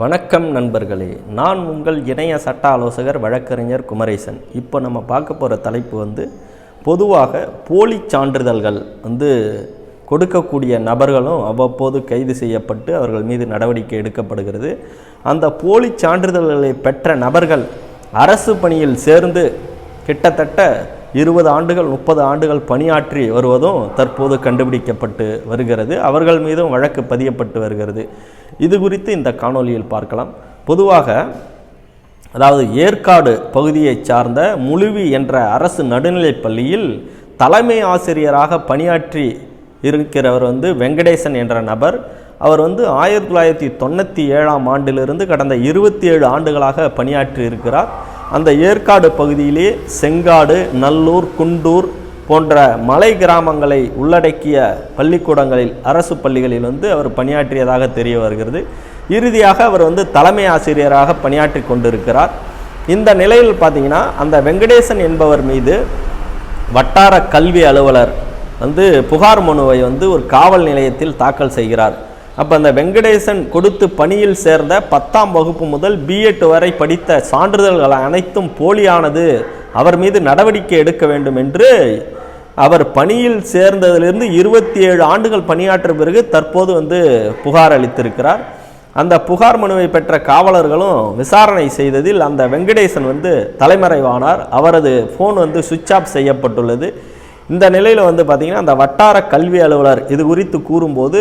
வணக்கம் நண்பர்களே நான் உங்கள் இணைய சட்ட ஆலோசகர் வழக்கறிஞர் குமரேசன். இப்போ நம்ம பார்க்க போகிற தலைப்பு வந்து பொதுவாக போலி சான்றிதழ்கள் வந்து கொடுக்கக்கூடிய நபர்களும் அவ்வப்போது கைது செய்யப்பட்டு அவர்கள் மீது நடவடிக்கை எடுக்கப்படுகிறது. அந்த போலி சான்றிதழ்களை பெற்ற நபர்கள் அரசு பணியில் சேர்ந்து கிட்டத்தட்ட இருபது ஆண்டுகள் முப்பது ஆண்டுகள் பணியாற்றி வருவதும் தற்போது கண்டுபிடிக்கப்பட்டு வருகிறது. அவர்கள் மீதும் வழக்கு பதியப்பட்டு வருகிறது. இது குறித்து இந்த காணொலியில் பார்க்கலாம். பொதுவாக அதாவது ஏற்காடு பகுதியை சார்ந்த முழுவி என்ற அரசு நடுநிலைப் பள்ளியில் தலைமை ஆசிரியராக பணியாற்றி இருக்கிறவர் வந்து வெங்கடேசன் என்ற நபர். அவர் வந்து ஆயிரத்தி தொள்ளாயிரத்தி தொண்ணூற்றி ஏழாம் ஆண்டிலிருந்து கடந்த இருபத்தி ஏழு ஆண்டுகளாக பணியாற்றி இருக்கிறார். அந்த ஏற்காடு பகுதியிலே செங்காடு நல்லூர் குண்டூர் போன்ற மலை கிராமங்களை உள்ளடக்கிய பள்ளிக்கூடங்களில் அரசு பள்ளிகளில் வந்து அவர் பணியாற்றியதாக தெரிய வருகிறது. இறுதியாக அவர் வந்து தலைமை ஆசிரியராக பணியாற்றி கொண்டிருக்கிறார். இந்த நிலையில் பார்த்தீங்கன்னா அந்த வெங்கடேசன் என்பவர் மீது வட்டார கல்வி அலுவலர் வந்து புகார் மனுவை வந்து ஒரு காவல் நிலையத்தில் தாக்கல் செய்கிறார். அப்போ அந்த வெங்கடேசன் கொடுத்து பணியில் சேர்ந்த பத்தாம் வகுப்பு முதல் பிஎட் வரை படித்த சான்றிதழ்கள் அனைத்தும் போலியானது. அவர் மீது நடவடிக்கை எடுக்க வேண்டும் என்று அவர் பணியில் சேர்ந்ததிலிருந்து இருபத்தி ஏழு ஆண்டுகள் பணியாற்ற பிறகு தற்போது வந்து புகார் அளித்திருக்கிறார். அந்த புகார் மனுவை பெற்ற காவலர்களும் விசாரணை செய்ததில் அந்த வெங்கடேசன் வந்து தலைமறைவானார். அவரது ஃபோன் வந்து சுவிட்ச் ஆஃப் செய்யப்பட்டுள்ளது. இந்த நிலையில் வந்து பார்த்திங்கன்னா அந்த வட்டார கல்வி அலுவலர் இது குறித்து கூறும்போது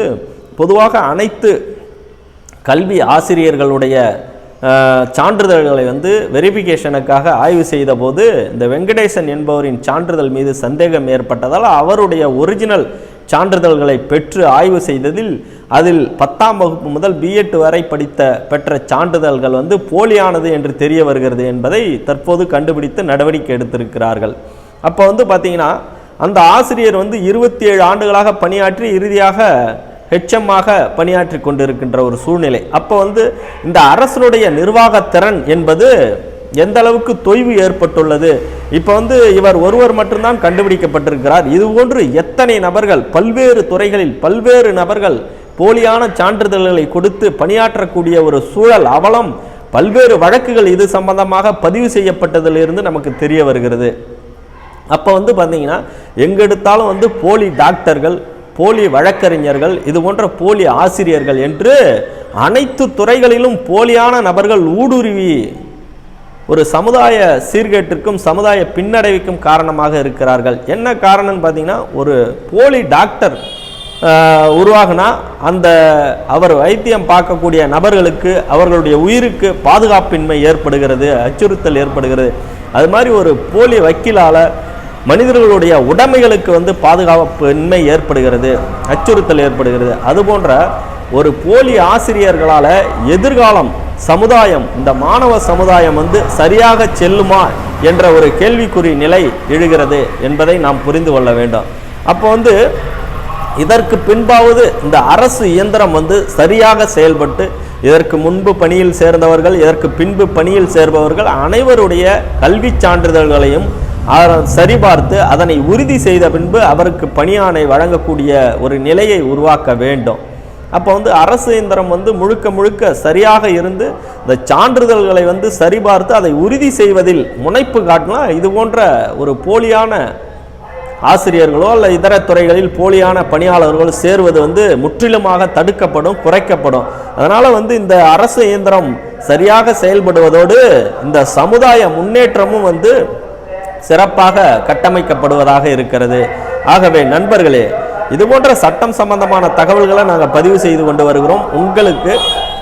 பொதுவாக அனைத்து கல்வி ஆசிரியர்களுடைய சான்றிதழ்களை வந்து வெரிஃபிகேஷனுக்காக ஆய்வு செய்தபோது இந்த வெங்கடேசன் என்பவரின் சான்றிதழ் மீது சந்தேகம் ஏற்பட்டதால் அவருடைய ஒரிஜினல் சான்றிதழ்களை பெற்று ஆய்வு செய்ததில் அதில் பத்தாம் வகுப்பு முதல் பிஎட் வரை படித்த பெற்ற சான்றிதழ்கள் வந்து போலியானது என்று தெரிய வருகிறது என்பதை தற்போது கண்டுபிடித்து நடவடிக்கை எடுத்திருக்கிறார்கள். அப்போ வந்து பார்த்தீங்கன்னா அந்த ஆசிரியர் வந்து இருபத்தி ஏழு ஆண்டுகளாக பணியாற்றி இறுதியாக ஹெச்எம்மாக பணியாற்றி கொண்டிருக்கின்ற ஒரு சூழ்நிலை. அப்போ வந்து இந்த அரசனுடைய நிர்வாகத்திறன் என்பது எந்த அளவுக்கு தொய்வு ஏற்பட்டுள்ளது? இப்போ வந்து இவர் ஒருவர் மட்டும்தான் கண்டுபிடிக்கப்பட்டிருக்கிறார். இது போன்று எத்தனை நபர்கள் பல்வேறு துறைகளில் பல்வேறு நபர்கள் போலியான சான்றிதழ்களை கொடுத்து பணியாற்றக்கூடிய ஒரு சூழல் அவலம் பல்வேறு வழக்குகள் இது சம்பந்தமாக பதிவு செய்யப்பட்டதிலிருந்து நமக்கு தெரிய வருகிறது. அப்போ வந்து பார்த்தீங்கன்னா எங்கெடுத்தாலும் வந்து போலி டாக்டர்கள் போலி வழக்கறிஞர்கள் இது போன்ற போலி ஆசிரியர்கள் என்று அனைத்து துறைகளிலும் போலியான நபர்கள் ஊடுருவி ஒரு சமுதாய சீர்கேட்டிற்கும் சமுதாய பின்னடைவுக்கும் காரணமாக இருக்கிறார்கள். என்ன காரணம்னு பார்த்தீங்கன்னா ஒரு போலி டாக்டர் உருவாகினா உருவாகுனா அந்த அவர் வைத்தியம் பார்க்கக்கூடிய நபர்களுக்கு அவர்களுடைய உயிருக்கு பாதுகாப்பின்மை ஏற்படுகிறது அச்சுறுத்தல் ஏற்படுகிறது. அது மாதிரி ஒரு போலி வக்கீலால் மனிதர்களுடைய உடைமைகளுக்கு வந்து பாதுகாப்பின்மை ஏற்படுகிறது அச்சுறுத்தல் ஏற்படுகிறது. அதுபோன்ற ஒரு போலி ஆசிரியர்களால் எதிர்காலம் சமுதாயம் இந்த மாணவ சமுதாயம் வந்து சரியாக செல்லுமா என்ற ஒரு கேள்விக்குறி நிலை எழுகிறது என்பதை நாம் புரிந்து கொள்ள வேண்டும். அப்போ வந்து இதற்கு பின்பாவது இந்த அரசு இயந்திரம் வந்து சரியாக செயல்பட்டு இதற்கு முன்பு பணியில் சேர்ந்தவர்கள் இதற்கு பின்பு பணியில் சேர்பவர்கள் அனைவருடைய கல்விச் சான்றிதழ்களையும் அதை சரிபார்த்து அதனை உறுதி செய்த பின்பு அவருக்கு பணியாணை வழங்கக்கூடிய ஒரு நிலையை உருவாக்க வேண்டும். அப்போ வந்து அரசு இயந்திரம் வந்து முழுக்க முழுக்க சரியாக இருந்து இந்த சான்றிதழ்களை வந்து சரிபார்த்து அதை உறுதி செய்வதில் முனைப்பு காட்டினா இது போன்ற ஒரு போலியான ஆசிரியர்களோ அல்ல இதர துறைகளில் போலியான பணியாளர்களோ சேருவது வந்து முற்றிலுமாக தடுக்கப்படும் குறைக்கப்படும். அதனால் வந்து இந்த அரசு இயந்திரம் சரியாக செயல்படுவதோடு இந்த சமுதாய முன்னேற்றமும் வந்து சிறப்பாக கட்டமைக்கப்படுவதாக இருக்கிறது. ஆகவே நண்பர்களே இது போன்ற சட்டம் சம்பந்தமான தகவல்களை நாங்கள் பதிவு செய்து கொண்டு வருகிறோம். உங்களுக்கு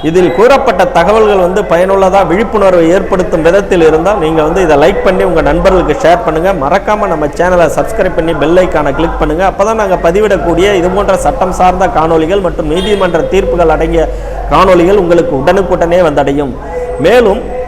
இதில் கூறப்பட்ட தகவல்கள் வந்து பயனுள்ளதாக விழிப்புணர்வை ஏற்படுத்தும் விதத்தில் இருந்தால் நீங்கள் வந்து இதை லைக் பண்ணி உங்கள் நண்பர்களுக்கு ஷேர் பண்ணுங்கள் மறக்காமல் நம்ம சேனலை சப்ஸ்கிரைப் பண்ணி பெல் ஐக்கானை கிளிக் பண்ணுங்கள் அப்போ தான் நாங்கள் பதிவிடக்கூடிய இது போன்ற சட்டம் சார்ந்த காணொளிகள் மற்றும் நீதிமன்ற தீர்ப்புகள் அடங்கிய காணொளிகள் உங்களுக்கு உடனுக்குடனே வந்தடையும். மேலும்